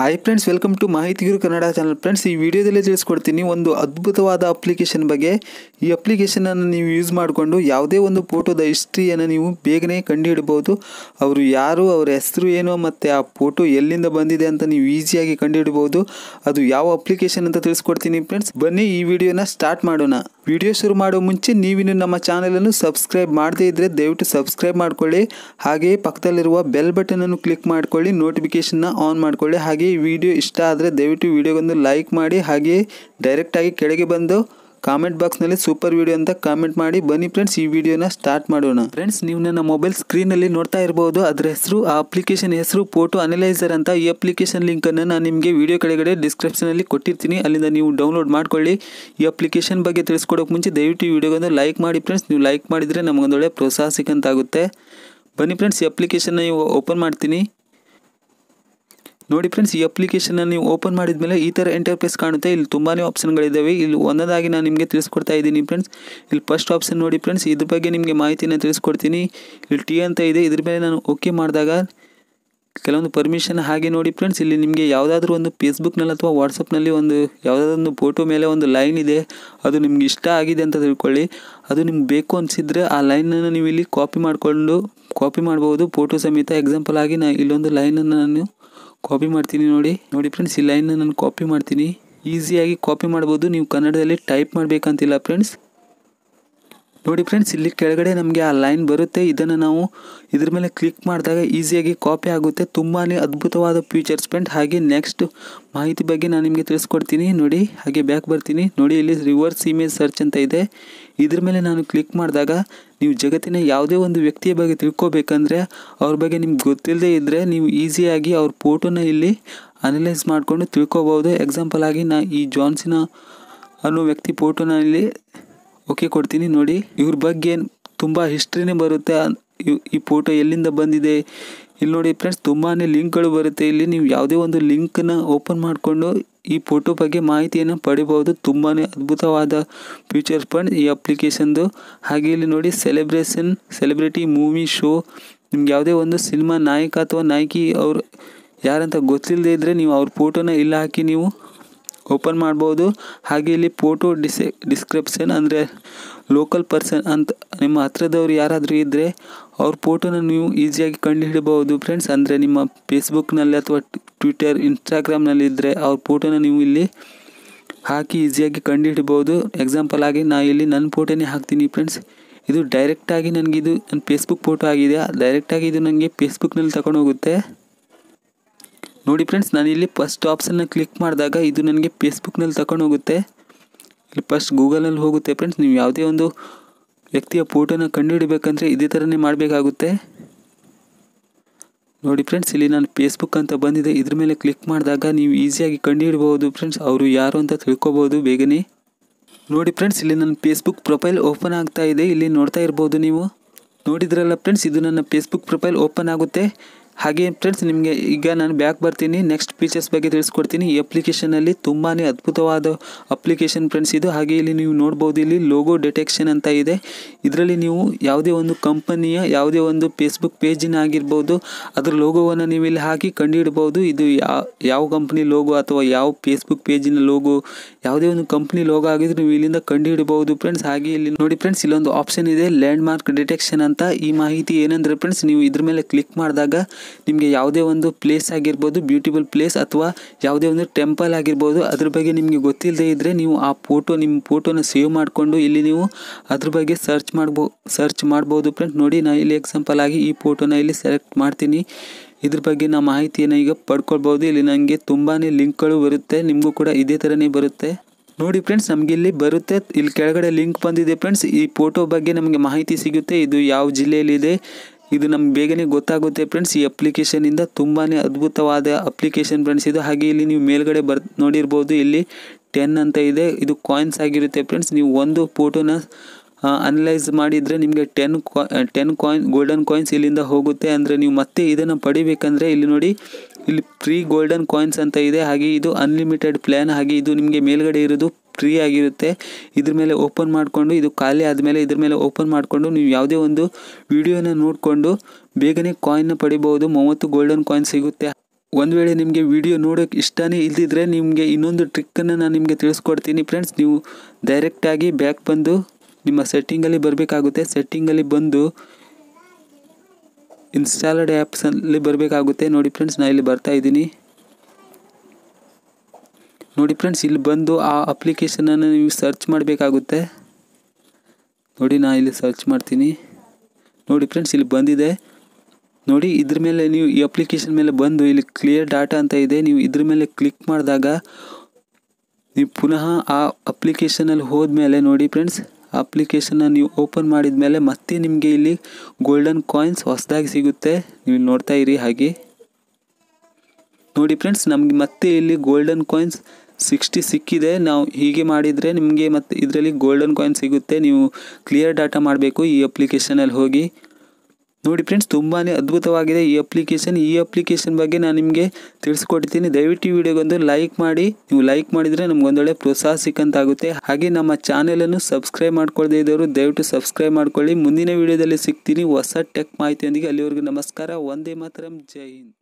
Hi friends welcome to ಮಾಹಿತಿ ಗುರು Kannada channel friends ಈ ವಿಡಿಯೋದಲ್ಲಿ ತಿಳಿಸ್ಕೊಡ್ತೀನಿ ಒಂದು ಅದ್ಭುತವಾದ ಅಪ್ಲಿಕೇಶನ್ ಬಗ್ಗೆ. ಈ ಅಪ್ಲಿಕೇಶನನ್ನು ನೀವು ಯೂಸ್ ಮಾಡಿಕೊಂಡು ಯಾವುದೇ ಒಂದು ಫೋಟೋದ ಹಿಸ್ಟ್ರಿಯನ್ನು ನೀವು ಬೇಗನೆ ಕಂಡುಹಿಡಬಹುದು. ಅವರು ಯಾರು, ಅವರ ಹೆಸರು ಏನು, ಮತ್ತು ಆ ಫೋಟೋ ಎಲ್ಲಿಂದ ಬಂದಿದೆ ಅಂತ ನೀವು ಈಸಿಯಾಗಿ ಕಂಡುಹಿಡಬಹುದು. ಅದು ಯಾವ ಅಪ್ಲಿಕೇಶನ್ ಅಂತ ತಿಳಿಸ್ಕೊಡ್ತೀನಿ ಫ್ರೆಂಡ್ಸ್ ಬನ್ನಿ ಈ ವಿಡಿಯೋನ ಸ್ಟಾರ್ಟ್ ಮಾಡೋಣ. ವಿಡಿಯೋ ಶುರು ಮಾಡೋ ಮುಂಚೆ ನೀವಿನ್ನು ನಮ್ಮ ಚಾನಲನ್ನು ಸಬ್ಸ್ಕ್ರೈಬ್ ಮಾಡದೇ ಇದ್ದರೆ ದಯವಿಟ್ಟು ಸಬ್ಸ್ಕ್ರೈಬ್ ಮಾಡಿಕೊಳ್ಳಿ. ಹಾಗೆಯೇ ಪಕ್ಕದಲ್ಲಿರುವ ಬೆಲ್ ಬಟನನ್ನು ಕ್ಲಿಕ್ ಮಾಡಿಕೊಳ್ಳಿ ನೋಟಿಫಿಕೇಷನ್ನ ಆನ್ ಮಾಡಿಕೊಳ್ಳಿ. ಹಾಗೆ ಈ ವಿಡಿಯೋ ಇಷ್ಟ ಆದರೆ ದಯವಿಟ್ಟು ವಿಡಿಯೋಗೊಂದು ಲೈಕ್ ಮಾಡಿ ಹಾಗೆಯೇ ಡೈರೆಕ್ಟಾಗಿ ಕೆಳಗೆ ಬಂದು ಕಾಮೆಂಟ್ ಬಾಕ್ಸ್ನಲ್ಲಿ ಸೂಪರ್ ವಿಡಿಯೋ ಅಂತ ಕಾಮೆಂಟ್ ಮಾಡಿ. ಬನ್ನಿ ಫ್ರೆಂಡ್ಸ್ ಈ ವಿಡಿಯೋನ ಸ್ಟಾರ್ಟ್ ಮಾಡೋಣ. ಫ್ರೆಂಡ್ಸ್ ನೀವು ನನ್ನ ಮೊಬೈಲ್ ಸ್ಕ್ರೀನಲ್ಲಿ ನೋಡ್ತಾ ಇರಬಹುದು ಅದರ ಹೆಸರು, ಆ ಅಪ್ಲಿಕೇಶನ್ ಹೆಸರು ಫೋಟೋ ಅನಲೈಸರ್ ಅಂತ ಈ ಅಪ್ಲಿಕೇಶನ್ ಲಿಂಕನ್ನು ನಾನು ನಿಮಗೆ ವಿಡಿಯೋ ಕೆಳಗಡೆ ಡಿಸ್ಕ್ರಿಪ್ಷನಲ್ಲಿ ಕೊಟ್ಟಿರ್ತೀನಿ. ಅಲ್ಲಿಂದ ನೀವು ಡೌನ್ಲೋಡ್ ಮಾಡ್ಕೊಳ್ಳಿ. ಈ ಅಪ್ಲಿಕೇಶನ್ ಬಗ್ಗೆ ತಿಳಿಸ್ಕೊಡೋಕೆ ಮುಂಚೆ ದಯವಿಟ್ಟು ಈ ವಿಡಿಯೋಗೊಂದು ಲೈಕ್ ಮಾಡಿ ಫ್ರೆಂಡ್ಸ್ ನೀವು ಲೈಕ್ ಮಾಡಿದರೆ ನಮಗೊಂದೊಳ್ಳೆ ಪ್ರೋತ್ಸಾಹ ಸಿಕ್ಕಂತಾಗುತ್ತೆ. ಬನ್ನಿ ಫ್ರೆಂಡ್ಸ್ ಈ ಅಪ್ಲಿಕೇಶನ್ನ ನೀವು ಓಪನ್ ಮಾಡ್ತೀನಿ. ನೋಡಿ ಫ್ರೆಂಡ್ಸ್ ಈ ಅಪ್ಲಿಕೇಶನ್ನ ನೀವು ಓಪನ್ ಮಾಡಿದ ಮೇಲೆ ಈ ಥರ ಇಂಟರ್ಫೇಸ್ ಕಾಣುತ್ತೆ. ಇಲ್ಲಿ ತುಂಬಾ ಆಪ್ಷನ್ಗಳಿದ್ದಾವೆ ಇಲ್ಲಿ ಒಂದೊಂದಾಗಿ ನಾನು ನಿಮಗೆ ತಿಳಿಸ್ಕೊಡ್ತಾ ಇದ್ದೀನಿ ಫ್ರೆಂಡ್ಸ್ ಇಲ್ಲಿ ಫಸ್ಟ್ ಆಪ್ಷನ್ ನೋಡಿ ಫ್ರೆಂಡ್ಸ್ ಇದ್ರ ಬಗ್ಗೆ ನಿಮಗೆ ಮಾಹಿತಿನ ತಿಳಿಸ್ಕೊಡ್ತೀನಿ. ಇಲ್ಲಿ ಟಿ ಅಂತ ಇದೆ. ಇದ್ರ ಮೇಲೆ ನಾನು ಓಕೆ ಮಾಡಿದಾಗ ಕೆಲವೊಂದು ಪರ್ಮಿಷನ್ ಹಾಗೆ ನೋಡಿ ಫ್ರೆಂಡ್ಸ್ ಇಲ್ಲಿ ನಿಮಗೆ ಯಾವುದಾದ್ರೂ ಒಂದು ಫೇಸ್ಬುಕ್ನಲ್ಲಿ ಅಥವಾ ವಾಟ್ಸಪ್ನಲ್ಲಿ ಒಂದು ಯಾವುದಾದ್ರು ಒಂದು ಫೋಟೋ ಮೇಲೆ ಒಂದು ಲೈನ್ ಇದೆ. ಅದು ನಿಮ್ಗೆ ಇಷ್ಟ ಆಗಿದೆ ಅಂತ ತಿಳ್ಕೊಳ್ಳಿ. ಅದು ನಿಮ್ಗೆ ಬೇಕು ಅನಿಸಿದರೆ ಆ ಲೈನನ್ನು ನೀವು ಇಲ್ಲಿ ಕಾಪಿ ಮಾಡಿಕೊಂಡು ಕಾಪಿ ಮಾಡ್ಬೋದು. ಫೋಟೋ ಸಮೇತ ಎಕ್ಸಾಂಪಲ್ ಆಗಿ ನಾ ಇಲ್ಲೊಂದು ಲೈನನ್ನು ನಾನು ಕಾಪಿ ಮಾಡ್ತೀನಿ ನೋಡಿ. ನೋಡಿ ಫ್ರೆಂಡ್ಸ್ ಈ ಲೈನ್ ನಾನು ಕಾಪಿ ಮಾಡ್ತೀನಿ. ಈಸಿಯಾಗಿ ಕಾಪಿ ಮಾಡ್ಬೋದು. ನೀವು ಕನ್ನಡದಲ್ಲಿ ಟೈಪ್ ಮಾಡಬೇಕಂತಿಲ್ಲ ಫ್ರೆಂಡ್ಸ್ ನೋಡಿ ಫ್ರೆಂಡ್ಸ್ ಇಲ್ಲಿ ಕೆಳಗಡೆ ನಮಗೆ ಆ ಲೈನ್ ಬರುತ್ತೆ. ಇದನ್ನು ನಾವು ಇದ್ರ ಮೇಲೆ ಕ್ಲಿಕ್ ಮಾಡಿದಾಗ ಈಸಿಯಾಗಿ ಕಾಪಿ ಆಗುತ್ತೆ. ತುಂಬಾ ಅದ್ಭುತವಾದ ಫೀಚರ್ಸ್ ಫ್ರೆಂಡ್ ಹಾಗೆ ನೆಕ್ಸ್ಟ್ ಮಾಹಿತಿ ಬಗ್ಗೆ ನಾನು ನಿಮಗೆ ತಿಳಿಸ್ಕೊಡ್ತೀನಿ. ನೋಡಿ, ಹಾಗೆ ಬ್ಯಾಕ್ ಬರ್ತೀನಿ. ನೋಡಿ, ಇಲ್ಲಿ ರಿವರ್ಸ್ ಇಮೇಜ್ ಸರ್ಚ್ ಅಂತ ಇದೆ. ಇದ್ರ ಮೇಲೆ ನಾನು ಕ್ಲಿಕ್ ಮಾಡಿದಾಗ ನೀವು ಜಗತ್ತಿನ ಯಾವುದೇ ಒಂದು ವ್ಯಕ್ತಿಯ ಬಗ್ಗೆ ತಿಳ್ಕೊಬೇಕಂದ್ರೆ ಅವ್ರ ಬಗ್ಗೆ ನಿಮ್ಗೆ ಗೊತ್ತಿಲ್ಲದೆ ಇದ್ದರೆ ನೀವು ಈಸಿಯಾಗಿ ಅವ್ರ ಫೋಟೋನ ಇಲ್ಲಿ ಅನಲೈಸ್ ಮಾಡಿಕೊಂಡು ತಿಳ್ಕೊಬೋದು ಎಕ್ಸಾಂಪಲ್ ಆಗಿ ನಾ ಈ ಜಾನ್ಸಿನ ಅನ್ನೋ ವ್ಯಕ್ತಿ ಫೋಟೋನ ಇಲ್ಲಿ ಓಕೆ ಕೊಡ್ತೀನಿ ನೋಡಿ. ಇವ್ರ ಬಗ್ಗೆ ತುಂಬ ಹಿಸ್ಟ್ರಿನೇ ಬರುತ್ತೆ. ಈ ಫೋಟೋ ಎಲ್ಲಿಂದ ಬಂದಿದೆ? ಇಲ್ಲಿ ನೋಡಿ ಫ್ರೆಂಡ್ಸ್ ತುಂಬಾ ಲಿಂಕ್ಗಳು ಬರುತ್ತೆ. ಇಲ್ಲಿ ನೀವು ಯಾವುದೇ ಒಂದು ಲಿಂಕನ್ನು ಓಪನ್ ಮಾಡಿಕೊಂಡು ಈ ಫೋಟೋ ಬಗ್ಗೆ ಮಾಹಿತಿಯನ್ನು ಪಡಿಬೋದು ತುಂಬಾ ಅದ್ಭುತವಾದ ಫೀಚರ್ಸ್ ಫಂಡ್ ಈ ಅಪ್ಲಿಕೇಶನ್ದು ಹಾಗೆ ಇಲ್ಲಿ ನೋಡಿ ಸೆಲೆಬ್ರೇಷನ್ ಸೆಲೆಬ್ರಿಟಿ ಮೂವಿ ಶೋ ನಿಮ್ಗೆ ಯಾವುದೇ ಒಂದು ಸಿನಿಮಾ ನಾಯಕ ಅಥವಾ ನಾಯಕಿ ಅವರು ಯಾರಂತ ಗೊತ್ತಿಲ್ಲದೆ ಇದ್ದರೆ ನೀವು ಅವ್ರ ಫೋಟೋನ ಇಲ್ಲಿ ಹಾಕಿ ನೀವು ಓಪನ್ ಮಾಡ್ಬೋದು. ಹಾಗೆ ಇಲ್ಲಿ ಫೋಟೋ ಡಿಸೆ ಡಿಸ್ಕ್ರಿಪ್ಷನ್ ಅಂದರೆ ಲೋಕಲ್ ಪರ್ಸನ್ ಅಂತ ನಿಮ್ಮ ಹತ್ರದವ್ರು ಯಾರಾದರೂ ಇದ್ದರೆ ಅವ್ರ ಫೋಟೋನ ನೀವು ಈಸಿಯಾಗಿ ಕಂಡುಹಿಡಬಹುದು ಫ್ರೆಂಡ್ಸ್ ಅಂದರೆ ನಿಮ್ಮ ಫೇಸ್ಬುಕ್ನಲ್ಲಿ ಅಥವಾ ಟ್ವಿಟರ್ ಇನ್ಸ್ಟಾಗ್ರಾಮ್ನಲ್ಲಿ ಇದ್ದರೆ ಅವ್ರ ಫೋಟೋನ ನೀವು ಇಲ್ಲಿ ಹಾಕಿ ಈಸಿಯಾಗಿ ಕಂಡುಹಿಡಬಹುದು. ಎಕ್ಸಾಂಪಲ್ ಆಗಿ ನಾ ಇಲ್ಲಿ ನನ್ನ ಫೋಟೋನೇ ಹಾಕ್ತೀನಿ ಫ್ರೆಂಡ್ಸ್ ಇದು ಡೈರೆಕ್ಟಾಗಿ ನನಗಿದು ನನ್ನ ಫೇಸ್ಬುಕ್ ಫೋಟೋ ಆಗಿದೆ. ಡೈರೆಕ್ಟಾಗಿ ಇದು ನನಗೆ ಫೇಸ್ಬುಕ್ನಲ್ಲಿ ತಗೊಂಡು ಹೋಗುತ್ತೆ. ನೋಡಿ ಫ್ರೆಂಡ್ಸ್ ನಾನು ಇಲ್ಲಿ ಫಸ್ಟ್ ಆಪ್ಷನ್ನ ಕ್ಲಿಕ್ ಮಾಡಿದಾಗ ಇದು ನನಗೆ ಫೇಸ್ಬುಕ್ನಲ್ಲಿ ತಗೊಂಡು ಹೋಗುತ್ತೆ. ಇಲ್ಲಿ ಫಸ್ಟ್ ಗೂಗಲಲ್ಲಿ ಹೋಗುತ್ತೆ ಫ್ರೆಂಡ್ಸ್ ನೀವು ಯಾವುದೇ ಒಂದು ವ್ಯಕ್ತಿಯ ಫೋಟೋನ ಕಂಡುಹಿಡಬೇಕಂದ್ರೆ ಇದೇ ಥರನೇ ಮಾಡಬೇಕಾಗುತ್ತೆ. ನೋಡಿ ಫ್ರೆಂಡ್ಸ್ ಇಲ್ಲಿ ನಾನು ಫೇಸ್ಬುಕ್ ಅಂತ ಬಂದಿದೆ, ಇದ್ರ ಮೇಲೆ ಕ್ಲಿಕ್ ಮಾಡಿದಾಗ ನೀವು ಈಸಿಯಾಗಿ ಕಂಡುಹಿಡ್ಬೋದು ಫ್ರೆಂಡ್ಸ್ ಅವರು ಯಾರು ಅಂತ ತಿಳ್ಕೊಬೋದು ಬೇಗನೆ. ನೋಡಿ ಫ್ರೆಂಡ್ಸ್ ಇಲ್ಲಿ ನನ್ನ ಫೇಸ್ಬುಕ್ ಪ್ರೊಫೈಲ್ ಓಪನ್ ಆಗ್ತಾ ಇದೆ, ಇಲ್ಲಿ ನೋಡ್ತಾ ಇರ್ಬೋದು ನೀವು. ನೋಡಿದ್ರಲ್ಲ ಫ್ರೆಂಡ್ಸ್ ಇದು ನನ್ನ ಫೇಸ್ಬುಕ್ ಪ್ರೊಫೈಲ್ ಓಪನ್ ಆಗುತ್ತೆ. ಹಾಗೆ ಫ್ರೆಂಡ್ಸ್ ನಿಮಗೆ ಈಗ ನಾನು ಬ್ಯಾಕ್ ಬರ್ತೀನಿ. ನೆಕ್ಸ್ಟ್ ಫೀಚರ್ಸ್ ಬಗ್ಗೆ ತಿಳಿಸ್ಕೊಡ್ತೀನಿ. ಈ ಅಪ್ಲಿಕೇಶನಲ್ಲಿ ತುಂಬಾ ಅದ್ಭುತವಾದ ಅಪ್ಲಿಕೇಶನ್ ಫ್ರೆಂಡ್ಸ್ ಇದು. ಹಾಗೆ ಇಲ್ಲಿ ನೀವು ನೋಡ್ಬೋದು, ಇಲ್ಲಿ ಲೋಗೋ ಡಿಟೆಕ್ಷನ್ ಅಂತ ಇದೆ. ಇದರಲ್ಲಿ ನೀವು ಯಾವುದೇ ಒಂದು ಕಂಪನಿಯ ಯಾವುದೇ ಒಂದು ಫೇಸ್ಬುಕ್ ಪೇಜಿನ ಆಗಿರ್ಬೋದು, ಅದರ ಲೋಗೋವನ್ನು ನೀವು ಇಲ್ಲಿ ಹಾಕಿ ಕಂಡುಹಿಡ್ಬೋದು. ಇದು ಯಾವ ಕಂಪ್ನಿ ಲೋಗೋ ಅಥವಾ ಯಾವ ಫೇಸ್ಬುಕ್ ಪೇಜಿನ ಲೋಗೋ ಯಾವುದೇ ಒಂದು ಕಂಪ್ನಿ ಲೋಗೋ ಆಗಿದ್ರೆ ನೀವು ಇಲ್ಲಿಂದ ಕಂಡುಹಿಡಬಹುದು ಫ್ರೆಂಡ್ಸ್ ಹಾಗೆ ಇಲ್ಲಿ ನೋಡಿ ಫ್ರೆಂಡ್ಸ್ ಇಲ್ಲೊಂದು ಆಪ್ಷನ್ ಇದೆ ಲ್ಯಾಂಡ್ ಮಾರ್ಕ್ ಡಿಟೆಕ್ಷನ್ ಅಂತ. ಈ ಮಾಹಿತಿ ಏನಂದ್ರೆ ಫ್ರೆಂಡ್ಸ್ ನೀವು ಇದ್ರ ಮೇಲೆ ಕ್ಲಿಕ್ ಮಾಡಿದಾಗ ನಿಮಗೆ ಯಾವುದೇ ಒಂದು ಪ್ಲೇಸ್ ಆಗಿರ್ಬೋದು ಬ್ಯೂಟಿಫುಲ್ ಪ್ಲೇಸ್ ಅಥವಾ ಯಾವುದೇ ಒಂದು ಟೆಂಪಲ್ ಆಗಿರ್ಬೋದು, ಅದ್ರ ಬಗ್ಗೆ ನಿಮಗೆ ಗೊತ್ತಿಲ್ಲದೆ ಇದ್ದರೆ ನೀವು ಆ ಫೋಟೋ ನಿಮ್ಮ ಫೋಟೋನ ಸೇವ್ ಮಾಡಿಕೊಂಡು ಇಲ್ಲಿ ನೀವು ಅದ್ರ ಬಗ್ಗೆ ಸರ್ಚ್ ಮಾಡ್ಬೋ ಸರ್ಚ್ ಮಾಡ್ಬೋದು ಫ್ರೆಂಡ್ ನೋಡಿ ನಾನು ಇಲ್ಲಿ ಎಕ್ಸಾಂಪಲ್ ಆಗಿ ಈ ಫೋಟೋನ ಇಲ್ಲಿ ಸೆಲೆಕ್ಟ್ ಮಾಡ್ತೀನಿ. ಇದ್ರ ಬಗ್ಗೆ ನಾ ಮಾಹಿತಿಯನ್ನು ಈಗ ಪಡ್ಕೊಳ್ಬೋದು. ಇಲ್ಲಿ ನನಗೆ ತುಂಬಾ ಲಿಂಕ್ಗಳು ಬರುತ್ತೆ. ನಿಮಗೂ ಕೂಡ ಇದೇ ಥರನೇ ಬರುತ್ತೆ. ನೋಡಿ ಫ್ರೆಂಡ್ಸ್ ನಮಗೆ ಇಲ್ಲಿ ಬರುತ್ತೆ. ಇಲ್ಲಿ ಕೆಳಗಡೆ ಲಿಂಕ್ ಬಂದಿದೆ ಫ್ರೆಂಡ್ಸ್ ಈ ಫೋಟೋ ಬಗ್ಗೆ ನಮಗೆ ಮಾಹಿತಿ ಸಿಗುತ್ತೆ. ಇದು ಯಾವ ಜಿಲ್ಲೆಯಲ್ಲಿದೆ? ಇದು ನಮ್ಗೆ ಬೇಗನೆ ಗೊತ್ತಾಗುತ್ತೆ ಫ್ರೆಂಡ್ಸ್ ಈ ಅಪ್ಲಿಕೇಶನಿಂದ ತುಂಬಾ ಅದ್ಭುತವಾದ ಅಪ್ಲಿಕೇಶನ್ ಫ್ರೆಂಡ್ಸ್ ಇದು ಹಾಗೆ ಇಲ್ಲಿ ನೀವು ಮೇಲ್ಗಡೆ ಬರ್, ನೋಡಿರ್ಬೋದು. ಇಲ್ಲಿ ಟೆನ್ ಅಂತ ಇದೆ. ಇದು ಕಾಯಿನ್ಸ್ ಆಗಿರುತ್ತೆ ಫ್ರೆಂಡ್ಸ್ ನೀವು ಒಂದು ಫೋಟೋನ ಅನಲೈಸ್ ಮಾಡಿದರೆ ನಿಮಗೆ ಟೆನ್ ಕಾ ಟೆನ್ ಕಾಯಿನ್ ಗೋಲ್ಡನ್ ಕಾಯಿನ್ಸ್ ಇಲ್ಲಿಂದ ಹೋಗುತ್ತೆ. ಅಂದರೆ ನೀವು ಮತ್ತೆ ಇದನ್ನು ಪಡಿಬೇಕಂದ್ರೆ ಇಲ್ಲಿ ನೋಡಿ, ಇಲ್ಲಿ ಫ್ರೀ ಗೋಲ್ಡನ್ ಕಾಯಿನ್ಸ್ ಅಂತ ಇದೆ. ಹಾಗೆ ಇದು ಅನ್ಲಿಮಿಟೆಡ್ ಪ್ಲ್ಯಾನ್ ಹಾಗೆ ಇದು ನಿಮಗೆ ಮೇಲ್ಗಡೆ ಇರೋದು ಫ್ರೀ ಆಗಿರುತ್ತೆ ಇದ್ರ ಮೇಲೆ ಓಪನ್ ಮಾಡಿಕೊಂಡು, ಇದು ಖಾಲಿ ಆದಮೇಲೆ ಇದ್ರ ಮೇಲೆ ಓಪನ್ ಮಾಡಿಕೊಂಡು, ನೀವು ಯಾವುದೇ ಒಂದು ವಿಡಿಯೋನ ನೋಡಿಕೊಂಡು ಬೇಗನೆ ಕಾಯಿನ್ನ ಪಡಿಬೋದು ಮೂವತ್ತು ಗೋಲ್ಡನ್ ಕಾಯಿನ್ ಸಿಗುತ್ತೆ. ಒಂದು ವೇಳೆ ನಿಮಗೆ ವಿಡಿಯೋ ನೋಡೋಕ್ಕೆ ಇಷ್ಟನೇ ಇಲ್ಲದಿದ್ದರೆ ನಿಮಗೆ ಇನ್ನೊಂದು ಟ್ರಿಕ್ಕನ್ನು ನಾನು ನಿಮಗೆ ತಿಳಿಸ್ಕೊಡ್ತೀನಿ ಫ್ರೆಂಡ್ಸ್ ನೀವು ಡೈರೆಕ್ಟಾಗಿ ಬ್ಯಾಕ್ ಬಂದು ನಿಮ್ಮ ಸೆಟ್ಟಿಂಗಲ್ಲಿ ಬರಬೇಕಾಗುತ್ತೆ. ಸೆಟ್ಟಿಂಗಲ್ಲಿ ಬಂದು ಇನ್ಸ್ಟಾಲ್ಡ್ ಆ್ಯಪ್ಸಲ್ಲಿ ಬರಬೇಕಾಗುತ್ತೆ. ನೋಡಿ ಫ್ರೆಂಡ್ಸ್ ನಾನು ಇಲ್ಲಿ ಬರ್ತಾ ಇದ್ದೀನಿ. ನೋಡಿ ಫ್ರೆಂಡ್ಸ್ ಇಲ್ಲಿ ಬಂದು ಆ ಅಪ್ಲಿಕೇಶನನ್ನು ನೀವು ಸರ್ಚ್ ಮಾಡಬೇಕಾಗುತ್ತೆ. ನೋಡಿ ನಾನು ಇಲ್ಲಿ ಸರ್ಚ್ ಮಾಡ್ತೀನಿ. ನೋಡಿ ಫ್ರೆಂಡ್ಸ್ ಇಲ್ಲಿ ಬಂದಿದೆ. ನೋಡಿ ಇದ್ರ ಮೇಲೆ ನೀವು ಈ ಅಪ್ಲಿಕೇಶನ್ ಮೇಲೆ ಬಂದು ಇಲ್ಲಿ ಕ್ಲಿಯರ್ ಡಾಟಾ ಅಂತ ಇದೆ. ನೀವು ಇದ್ರ ಮೇಲೆ ಕ್ಲಿಕ್ ಮಾಡಿದಾಗ ನೀವು ಪುನಃ ಆ ಅಪ್ಲಿಕೇಶನಲ್ಲಿ ಹೋದ್ಮೇಲೆ ನೋಡಿ ಫ್ರೆಂಡ್ಸ್ ಅಪ್ಲಿಕೇಶನ್ನ ನೀವು ಓಪನ್ ಮಾಡಿದ ಮೇಲೆ ಮತ್ತೆ ನಿಮಗೆ ಇಲ್ಲಿ ಗೋಲ್ಡನ್ ಕಾಯಿನ್ಸ್ ಹೊಸದಾಗಿ ಸಿಗುತ್ತೆ. ನೀವು ನೋಡ್ತಾ ಇರಿ ಹಾಗೆ. ನೋಡಿ ಫ್ರೆಂಡ್ಸ್ ನಮಗೆ ಮತ್ತೆ ಇಲ್ಲಿ ಗೋಲ್ಡನ್ ಕಾಯಿನ್ಸ್ ಸಿಕ್ಸ್ಟಿ ಸಿಕ್ಕಿದೆ. ನಾವು ಹೀಗೆ ಮಾಡಿದರೆ ನಿಮಗೆ ಮತ್ತೆ ಇದರಲ್ಲಿ ಗೋಲ್ಡನ್ ಕಾಯಿನ್ ಸಿಗುತ್ತೆ. ನೀವು ಕ್ಲಿಯರ್ ಡಾಟಾ ಮಾಡಬೇಕು ಈ ಅಪ್ಲಿಕೇಶನಲ್ಲಿ ಹೋಗಿ. ನೋಡಿ ಫ್ರೆಂಡ್ಸ್ ತುಂಬಾ ಅದ್ಭುತವಾಗಿದೆ ಈ ಅಪ್ಲಿಕೇಶನ್ ಈ ಅಪ್ಲಿಕೇಶನ್ ಬಗ್ಗೆ ನಾನು ನಿಮಗೆ ತಿಳಿಸ್ಕೊಡ್ತೀನಿ ದಯವಿಟ್ಟು ಈ ವಿಡಿಯೋಗೊಂದು ಲೈಕ್ ಮಾಡಿ. ನೀವು ಲೈಕ್ ಮಾಡಿದರೆ ನಮಗೊಂದೊಳ್ಳೆ ಪ್ರೋತ್ಸಾಹ ಸಿಕ್ಕಂತಾಗುತ್ತೆ. ಹಾಗೆ ನಮ್ಮ ಚಾನೆಲನ್ನು ಸಬ್ಸ್ಕ್ರೈಬ್ ಮಾಡ್ಕೊಳ್ಳದೇ ಇದ್ದವರು ದಯವಿಟ್ಟು ಸಬ್ಸ್ಕ್ರೈಬ್ ಮಾಡ್ಕೊಳ್ಳಿ. ಮುಂದಿನ ವಿಡಿಯೋದಲ್ಲಿ ಸಿಗ್ತೀನಿ. ಹೊಸ ಟೆಕ್ ಮಾಹಿತಿಯೊಂದಿಗೆ ಅಲ್ಲಿವರೆಗೂ ನಮಸ್ಕಾರ. ಒಂದೇ ಮಾತರಂ. ಜೈ ಹಿಂದ್.